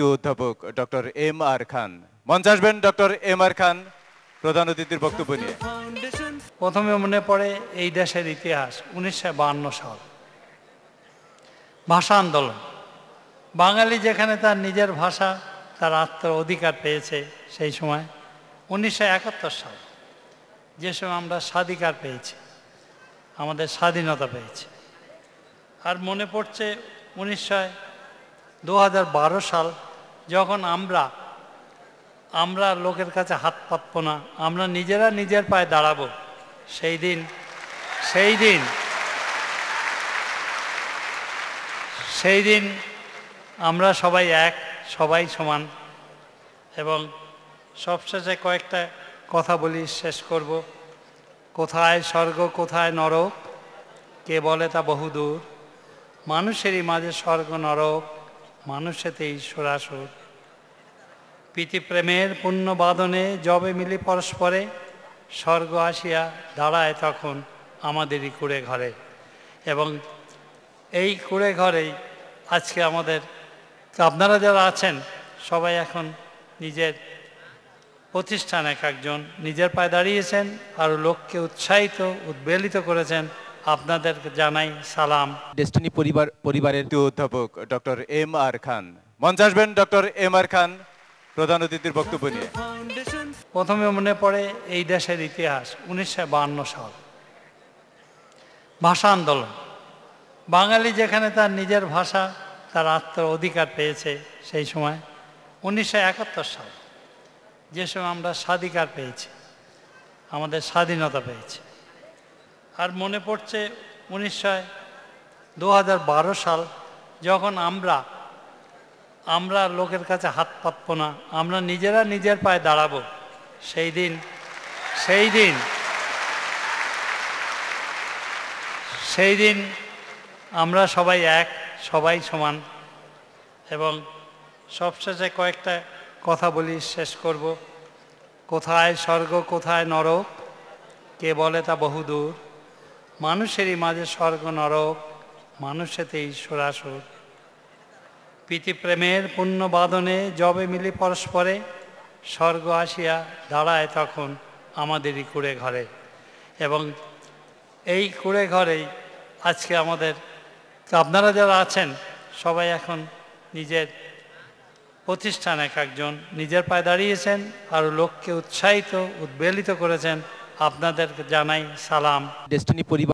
জাতীয় অধ্যাপক doctor M R খান। মঞ্চ আসবেন ডক্টর এম আর খান, প্রধান অতিথির বক্তব্য নিয়ে। প্রথমে মনে পড়ে এই দেশের ইতিহাস, উনিশশো সাল। ভাষা আন্দোলন। বাঙালি যেখানে তার নিজের ভাষা, তার আত্ম অধিকার পেয়েছে সেই সময়, উনিশশো একাত্তর সাল। যে সময় আমরা স্বাধিকার পেয়েছি, আমাদের স্বাধীনতা পেয়েছি। আর মনে পড়ছে উনিশশো দু সাল যখন আমরা আমরা লোকের কাছে হাত পাতব না, আমরা নিজেরা নিজের পায়ে দাঁড়াবো, সেই দিন সেই দিন সেই দিন আমরা সবাই এক, সবাই সমান এবং সবশেষে কয়েকটা কথা বলি, শেষ করব। কোথায় স্বর্গ, কোথায় নরক? কে বলে তা বহুদূর? মানুষেরই মাঝে স্বর্গ, নরক মানুষেতে ঈশ্বর আসুর প্রীতিপ্রেমের পুণ্য বাদনে জবে মিলি পরস্পরে স্বর্গ আসিয়া দাঁড়ায় তখন আমাদেরই কুড়ে ঘরে। এবং এই কুড়ে ঘরেই আজকে আমাদের, আপনারা যারা আছেন, সবাই এখন নিজের প্রতিষ্ঠান এক একজন নিজের পায়ে দাঁড়িয়েছেন আর লোককে উৎসাহিত, উদ্বেলিত করেছেন। আপনাদেরকে জানাই সালাম। ডেস্টিনি পরিবার পরিবারের অধ্যাপক ডক্টর এম আর খান। মঞ্চ আসবেন ডক্টর এম আর খান প্রধান অতিথির বক্তব্য নিয়ে। প্রথমে মনে পড়ে এই দেশের ইতিহাস উনিশশো সাল। ভাষা আন্দোলন। বাঙালি যেখানে তার নিজের ভাষা তার আত্ম অধিকার পেয়েছে সেই সময় উনিশশো একাত্তর সাল। যে সময় আমরা স্বাধিকার পেয়েছি আমাদের স্বাধীনতা পেয়েছি। আর মনে পড়ছে উনিশশো দু সাল যখন আমরা আমরা লোকের কাছে হাত পাতব না, আমরা নিজেরা নিজের পায়ে দাঁড়াবো, সেই দিন সেই দিন সেই দিন আমরা সবাই এক, সবাই সমান এবং সবশেষে কয়েকটা কথা বলি, শেষ করব। কোথায় স্বর্গ, কোথায় নরক? কে বলে তা বহুদূর? মানুষেরই মাঝে স্বর্গ নরক মানুষেতে ঈশ্বর আসুর প্রীতিপ্রেমের পুণ্য বাদনে জবে মিলি পরস্পরে, স্বর্গ আসিয়া দাঁড়ায় তখন আমাদেরই কুড়ে ঘরে। এবং এই কুড়ে ঘরেই আজকে আমাদের, আপনারা যারা আছেন, সবাই এখন নিজের প্রতিষ্ঠান এক একজন নিজের পায়ে দাঁড়িয়েছেন, আর লোককে উৎসাহিত, উদ্বেলিত করেছেন। আপনাদের জানাই সালাম। ডেস্টিনি পরিবার